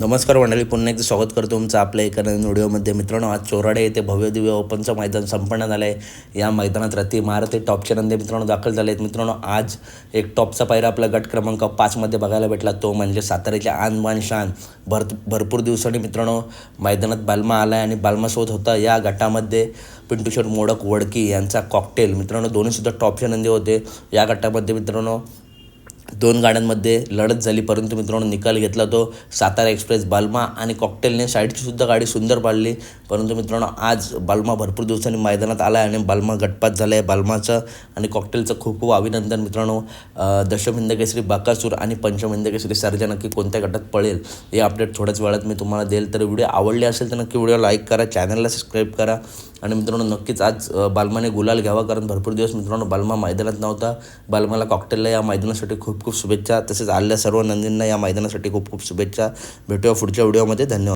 नमस्कार मंडळी पुन्हा एकदा स्वागत करतो तुमचं आपल्या एका नवीन व्हिडिओमध्ये. मित्रांनो आज चोराडे येथे भव्य दिव्य ओपनचं मैदान संपन्न झालं आहे. या मैदानात रती हे टॉपचे नंदे मित्रांनो दाखल झाले आहेत. मित्रांनो आज एक टॉपचा पायरा आपला गट क्रमांक पाचमध्ये बघायला भेटला. तो म्हणजे साताऱ्याच्या आन बान शान. भर भरपूर दिवसांनी मित्रांनो मैदानात बालमा आला आहे आणि बालमासोबत होता. या गटामध्ये पिंटूशर मोडक वडकी यांचा कॉकटेल मित्रांनो दोन्हीसुद्धा टॉपचे नंदी होते. या गटामध्ये मित्रांनो दोन गाड्यांमध्ये लढत झाली परंतु मित्रांनो निकाल घेतला तो सातारा एक्सप्रेस बाल्मा आणि कॉकटेलने. साईडचीसुद्धा गाडी सुंदर पाडली परंतु मित्रांनो आज बाल्मा भरपूर दिवसांनी मैदानात आला आहे आणि बाल्मा गटपात झाला आहे बाल्माचं आणि कॉकटेलचं खूप खूप अभिनंदन मित्रांनो. अं, दशमहिंद केसरी बाकासूर आणि पंचमहिंद केसरी सर्जा नक्की कोणत्या गटात पळेल हे अपडेट थोड्याच वेळात मी तुम्हाला देईल. तर व्हिडिओ आवडले असेल तर नक्की व्हिडिओ लाईक करा चॅनलला सबस्क्राईब करा. आणि मित्रांनो नक्कीच आज बाल्माने बालमाने गुलाल घ्यावा कारण भरपूर दिवस मित्रांनो बालमा मैदानात नव्हता. बालमाला कॉकटेलला या मैदानासाठी खूप खूप खूप शुभेच्छा. तसेच आलेल्या सर्व नंदींना या मैदानासाठी खूप खूप शुभेच्छा. भेटूया पुढच्या व्हिडिओमध्ये. धन्यवाद.